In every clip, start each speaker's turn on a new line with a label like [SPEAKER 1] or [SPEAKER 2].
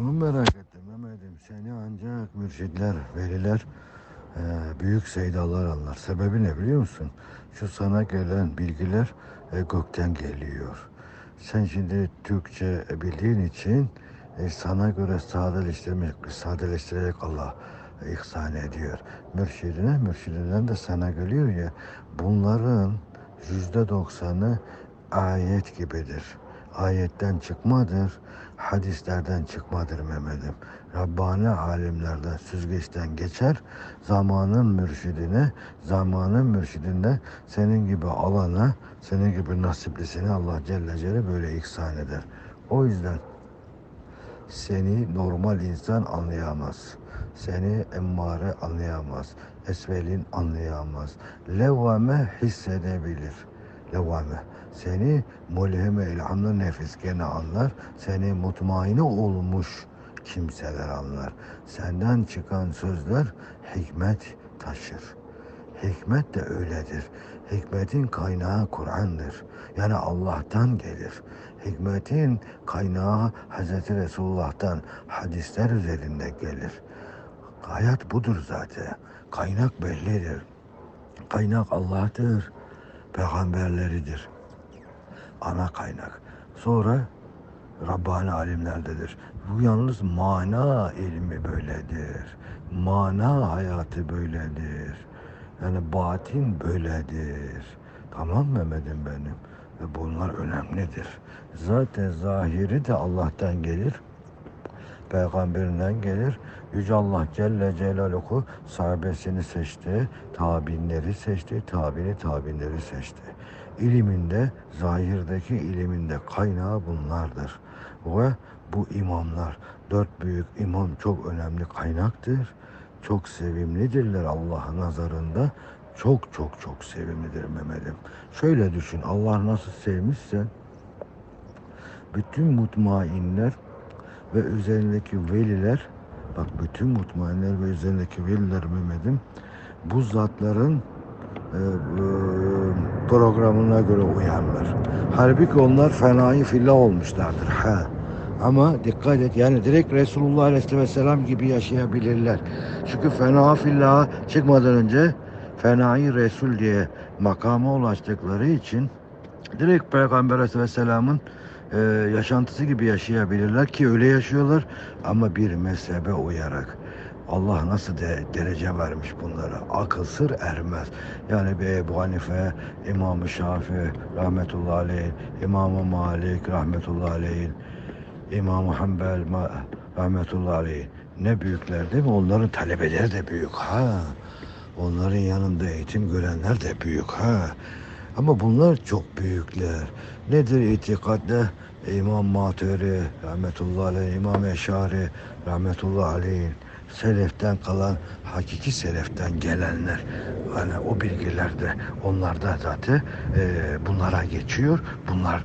[SPEAKER 1] Onu merak ettim Mehmet'im. Seni ancak mürşidler, veliler, e, büyük seydalar anlar. Sebebi ne biliyor musun? Şu sana gelen bilgiler e, gökten geliyor. Sen şimdi Türkçe bildiğin için e, sana göre sadeleştirmek, sadeleştirerek Allah ihsan ediyor. Mürşidine, mürşidinden de sana geliyor ya. Bunların yüzde doksanı ayet gibidir. Ayetten çıkmadır, hadislerden çıkmadır Mehmet'im. Rabbani alimlerden süzgeçten geçer, zamanın mürşidine, zamanın mürşidinde senin gibi alana, senin gibi nasiplisini Allah Celle Celle böyle ihsan eder. O yüzden seni normal insan anlayamaz. Seni emmare anlayamaz. Esvelin anlayamaz. Levvame hissedebilir. Levvame. Seni mulhime ilhamlı nefis gene anlar. Seni mutmaine olmuş kimseler anlar. Senden çıkan sözler hikmet taşır. Hikmet de öyledir. Hikmetin kaynağı Kur'an'dır. Yani Allah'tan gelir. Hikmetin kaynağı Hz. Resulullah'tan hadisler üzerinde gelir. Hayat budur zaten. Kaynak bellidir. Kaynak Allah'tır. Peygamberleridir. Ana kaynak. Sonra Rabbani alimlerdedir. Bu yalnız mana ilmi böyledir. Mana hayatı böyledir. Yani batin böyledir. Tamam Mehmet'im benim. Ve bunlar önemlidir. Zaten zahiri de Allah'tan gelir. Peygamberinden gelir. Yüce Allah Celle Celaluhu sahabesini seçti, tabinleri seçti, tabini tabinleri seçti. İliminde, zahirdeki iliminde kaynağı bunlardır. Ve bu imamlar, dört büyük imam çok önemli kaynaktır. Çok sevimlidirler Allah'ın nazarında. Çok çok çok sevimlidir Mehmet'im. Şöyle düşün, Allah nasıl sevmişse bütün mutmainler ve üzerindeki veliler bak bütün mutmainler ve üzerindeki veliler Mehmet'im bu zatların e, e, programına göre uyanlar. Halbuki onlar fenai fillah olmuşlardır. Ha. Ama dikkat et yani direkt Resulullah Aleyhisselam gibi yaşayabilirler. Çünkü fena fillaha çıkmadan önce fenai Resul diye makama ulaştıkları için direkt Peygamber Aleyhisselam'ın e, yaşantısı gibi yaşayabilirler ki öyle yaşıyorlar ama bir mezhebe uyarak. Allah nasıl de, derece vermiş bunlara. Akıl sır ermez. Yani bir Ebu Hanife, İmam-ı Şafi rahmetullahi aleyh, İmam-ı Malik rahmetullahi aleyh, İmam-ı Hanbel rahmetullahi aleyh. Ne büyükler değil mi? Onların talebeleri de büyük ha. Onların yanında eğitim görenler de büyük ha. Ama bunlar çok büyükler. Nedir itikatta? İmam Maturi rahmetullahi aleyh, İmam Eşari rahmetullahi aleyh. Seleften kalan hakiki seleften gelenler hani o bilgilerde onlarda zaten e, bunlara geçiyor. Bunlar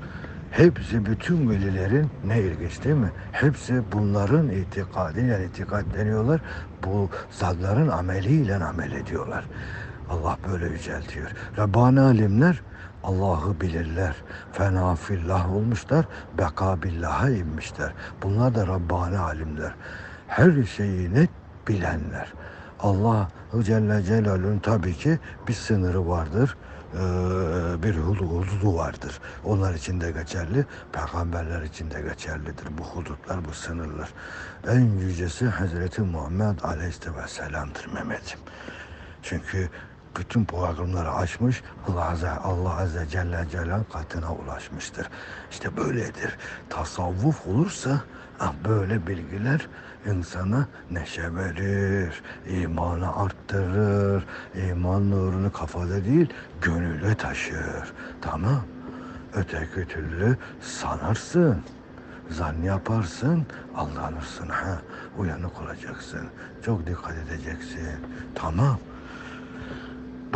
[SPEAKER 1] hepsi bütün velilerin ne ilginç değil mi? Hepsi bunların itikadiyle itikatleniyorlar. Bu zatların ameliyle amel ediyorlar. Allah böyle yüceltiyor. Rabbani alimler Allah'ı bilirler. Fena fillah olmuşlar. Beka billaha inmişler. Bunlar da Rabbani alimler. Her şeyi net bilenler. Allah Celle Celaluhu'nun tabii ki bir sınırı vardır. Bir hududu vardır. Onlar için de geçerli, peygamberler için de geçerlidir bu hudutlar, bu sınırlar. En yücesi Hazreti Muhammed Aleyhisselam'dır Mehmet'im. Çünkü bütün programları açmış Allah Azze, Allah Azze Celle Celal katına ulaşmıştır. İşte böyledir. Tasavvuf olursa ah, böyle bilgiler insana neşe verir, imanı arttırır, iman nurunu kafada değil gönüle taşır. Tamam. Öteki türlü sanarsın. Zan yaparsın, aldanırsın. Ha, uyanık olacaksın. Çok dikkat edeceksin. Tamam.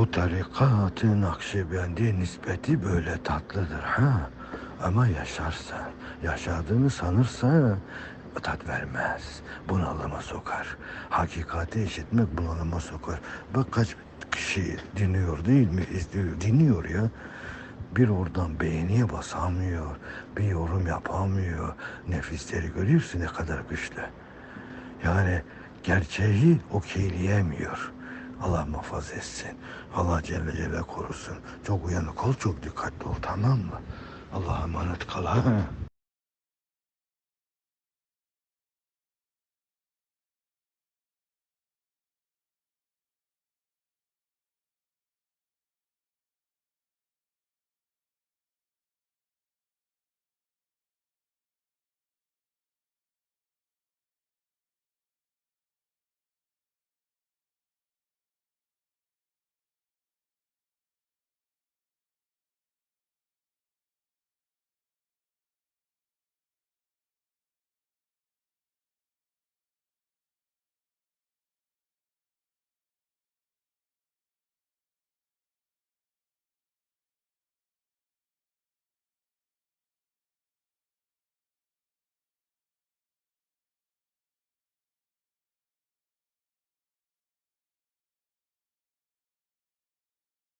[SPEAKER 1] Bu tarikatı Nakşibendi nispeti böyle tatlıdır ha. Ama yaşarsan, yaşadığını sanırsan tat vermez. Bunalıma sokar. Hakikati işitmek bunalıma sokar. Bak kaç kişi dinliyor değil mi? İzliyor, dinliyor ya. bir oradan beğeniye basamıyor, bir yorum yapamıyor. Nefisleri görüyorsun ne kadar güçlü. Yani gerçeği okeyleyemiyor. Allah muhafaza etsin. Allah Celle Celle korusun. Çok uyanık ol, çok dikkatli ol tamam mı? Allah'a emanet kal ha.